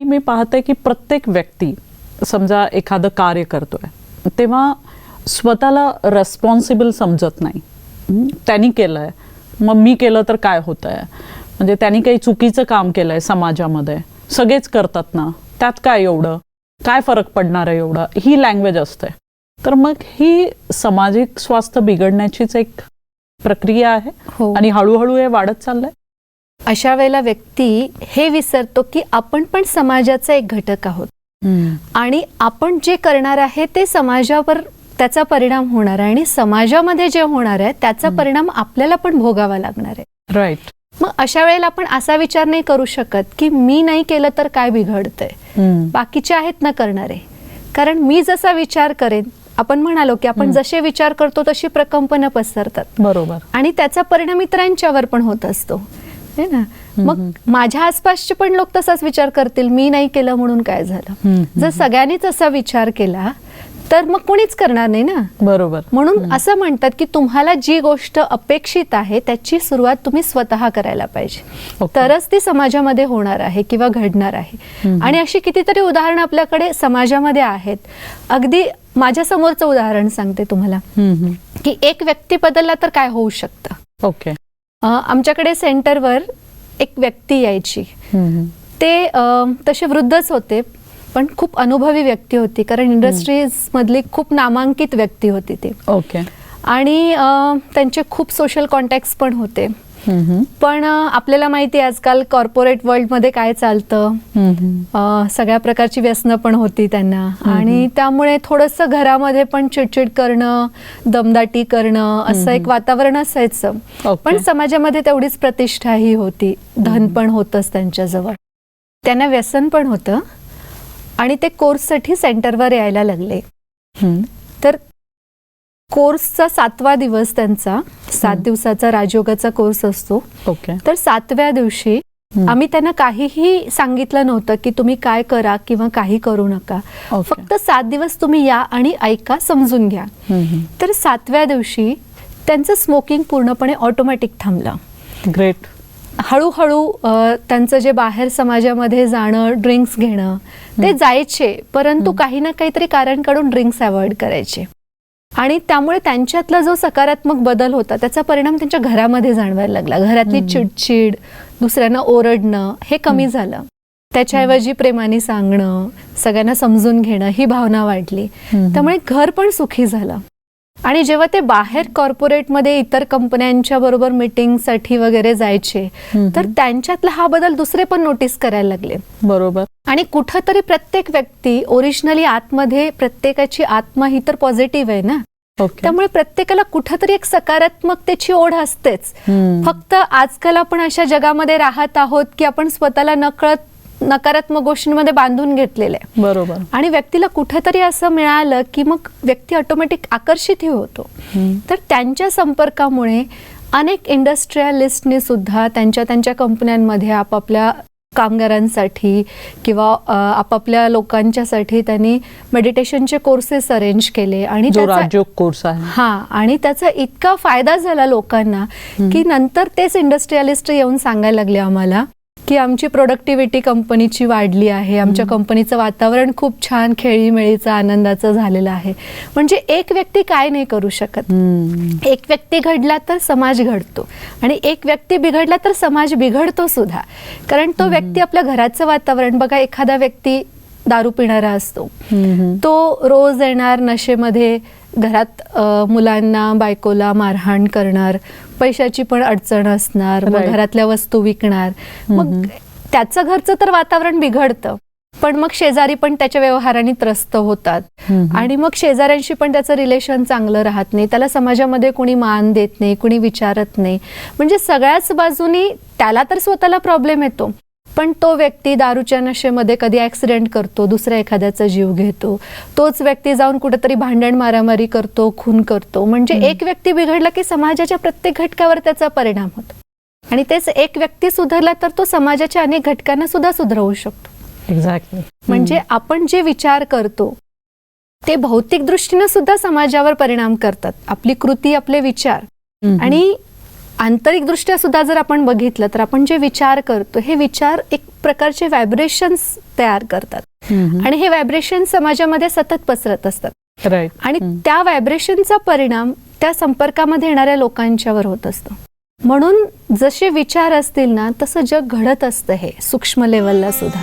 मी पाहते की प्रत्येक व्यक्ती समजा एखादं कार्य करतोय तेव्हा स्वतःला रेस्पॉन्सिबल समजत नाही? त्यांनी केलंय. मग मी केलं तर काय होत आहे म्हणजे त्यांनी काही चुकीचं काम केलंय समाजामध्ये. सगळेच करतात ना. त्यात काय एवढं? काय फरक पडणार आहे एवढं? ही लँग्वेज असते. तर मग ही सामाजिक स्वास्थ्य बिघडण्याचीच एक प्रक्रिया आहे. हो. आणि हळूहळू हे वाढत चाललंय. अशा वेळेला व्यक्ती हे विसरतो की आपण पण समाजाचा एक घटक आहोत. आणि आपण जे करणार आहे ते समाजावर त्याचा परिणाम होणार आहे आणि समाजामध्ये जे होणार आहे त्याचा परिणाम आपल्याला पण भोगावा लागणार आहे. राईट मग अशा वेळेला आपण असा विचार नाही करू शकत की मी नाही केलं तर काय बिघडतंय? बाकीचे आहेत ना करणारे? कारण मी जसा विचार करेन आपण म्हणालो की आपण जसे विचार करतो तशी प्रकंपनं पसरतात. बरोबर. आणि त्याचा परिणाम इतरांच्यावर पण होत असतो. है ना. मग माझ्या आसपासचे पण लोक तसाच विचार करतील मी नाही केलं म्हणून काय झालं? जर सगळ्यांनीच असा विचार केला तर मग कोणीच करणार नाही ना? बरोबर. म्हणून असं म्हणतात की तुम्हाला जी गोष्ट अपेक्षित आहे त्याची सुरुवात तुम्ही स्वतः करायला पाहिजे. तरच ती समाजामध्ये होणार आहे किंवा घडणार आहे. आणि अशी कितीतरी उदाहरणं आपल्याकडे समाजामध्ये आहेत. अगदी माझ्या समोरचं उदाहरण सांगते तुम्हाला. की एक व्यक्ती बदलला तर काय होऊ शकतं? ओके. आमच्याकडे सेंटरवर एक व्यक्ती यायची. ते तसे वृद्धच होते पण खूप अनुभवी व्यक्ती होती कारण इंडस्ट्रीज मधली खूप नामांकित व्यक्ती होती ती ओके आणि त्यांचे खूप सोशल कॉन्टॅक्ट्स पण होते. पण आपल्याला माहिती आहे आजकाल कॉर्पोरेट वर्ल्डमध्ये काय चालतं? सगळ्या प्रकारची व्यसनं पण होती त्यांना. आणि त्यामुळे थोडंसं घरामध्ये पण चिडचिड करणं दमदाटी करणं असं एक वातावरण असायचं. पण समाजामध्ये तेवढीच प्रतिष्ठाही होती. धन पण होतंच त्यांच्याजवळ. त्यांना व्यसन पण होतं आणि ते कोर्ससाठी सेंटरवर यायला लागले. कोर्सचा सातवा दिवस त्यांचा सात दिवसाचा राजयोगाचा कोर्स असतो. ओके. तर सातव्या दिवशी. आम्ही त्यांना काहीही सांगितलं नव्हतं की तुम्ही काय करा किंवा काही करू नका. ओके. फक्त सात दिवस तुम्ही या आणि ऐका समजून घ्या. तर सातव्या दिवशी त्यांचं स्मोकिंग पूर्णपणे ऑटोमॅटिक थांबलं. ग्रेट. हळूहळू अ, त्यांचं जे बाहेर समाजामध्ये जाणं ड्रिंक्स घेणं ते जायचे परंतु काही ना काहीतरी कारण काढून ड्रिंक्स अवॉइड करायचे. आणि त्यामुळे त्यांच्यातला जो सकारात्मक बदल होता त्याचा परिणाम त्यांच्या घरामध्ये जाणवायला लागला. घरातली चिडचिड दुसऱ्यांना ओरडणं हे कमी झालं. त्याच्याऐवजी प्रेमाने सांगणं सगळ्यांना समजून घेणं ही भावना वाढली. त्यामुळे घर पण सुखी झालं. आणि जेव्हा ते बाहेर कॉर्पोरेटमध्ये इतर कंपन्यांच्या बरोबर मीटिंगसाठी वगैरे जायचे तर त्यांच्यातला हा बदल दुसरे पण नोटीस करायला लागले. बरोबर. आणि कुठंतरी प्रत्येक व्यक्ती ओरिजिनली आतमध्ये प्रत्येकाची आत्मा ही तर पॉझिटिव्ह आहे ना? त्यामुळे प्रत्येकाला कुठंतरी एक सकारात्मकतेची ओढ असतेच. फक्त आजकाल आपण अशा जगामध्ये राहत आहोत की आपण स्वतःला नकळत नकारात्मक गोष्टींमध्ये बांधून घेतलेलं बरोबर. आणि व्यक्तीला कुठेतरी असं मिळालं की मग व्यक्ती ऑटोमॅटिक आकर्षितही होतो. तर त्यांच्या संपर्कामुळे अनेक इंडस्ट्रियलिस्टने सुद्धा त्यांच्या त्यांच्या कंपन्यांमध्ये आपापल्या कामगारांसाठी किंवा आपापल्या लोकांच्यासाठी त्यांनी मेडिटेशनचे कोर्सेस अरेंज केले. आणि कोर्स आहे. हा आणि त्याचा इतका फायदा झाला लोकांना की नंतर तेच इंडस्ट्रियलिस्ट येऊन सांगायला लागले आम्हाला. की आमची प्रोडक्टिव्हिटी कंपनीची वाढली आहे. आमच्या कंपनीचं वातावरण खूप छान खेळीमेळीचं आनंदाचं झालेलं आहे. म्हणजे एक व्यक्ती काय नाही करू शकत. एक व्यक्ती घडला तर समाज घडतो. आणि एक व्यक्ती बिघडला तर समाज बिघडतो सुद्धा. कारण तो व्यक्ती आपल्या घराचं वातावरण बघा एखादा व्यक्ती दारू पिणारा असतो. तो रोज येणार नशेमध्ये घरात मुलांना बायकोला मारहाण करणार पैशाची पण अडचण असणार मग. घरातल्या वस्तू विकणार. मग त्याचं घरचं तर वातावरण बिघडतं पण मग शेजारी पण त्याच्या व्यवहाराने त्रस्त होतात. आणि मग शेजाऱ्यांशी पण त्याचं रिलेशन चांगलं राहत नाही त्याला समाजामध्ये कोणी मान देत नाही कोणी विचारत नाही. म्हणजे सगळ्याच बाजूनी त्याला तर स्वतःला प्रॉब्लेम येतो. पण तो व्यक्ती दारूच्या नशेमध्ये कधी ऍक्सिडेंट करतो दुसऱ्या एखाद्याचा जीव घेतो तोच व्यक्ती जाऊन कुठेतरी भांडण मारामारी करतो खून करतो. म्हणजे एक व्यक्ती बिघडला की समाजाच्या प्रत्येक घटकावर त्याचा परिणाम होतो. आणि तेच एक व्यक्ती सुधारला तर तो समाजाच्या अनेक घटकांना सुद्धा सुधारवू शकतो. एक्झॅक्टली म्हणजे आपण जे विचार करतो ते भौतिक दृष्टीनं सुद्धा समाजावर परिणाम करतात. आपली कृती आपले विचार. आणि आंतरिक दृष्ट्या सुद्धा जर आपण बघितलं तर आपण जे विचार करतो हे विचार एक प्रकारचे व्हायब्रेशन्स तयार करतात. आणि हे व्हायब्रेशन समाजामध्ये सतत पसरत असतात. आणि त्या व्हायब्रेशनचा परिणाम त्या संपर्कामध्ये येणाऱ्या लोकांच्यावर होत असतो. म्हणून जसे विचार असतील ना तसं जग घडत असतं हे सूक्ष्म लेवलला सुद्धा.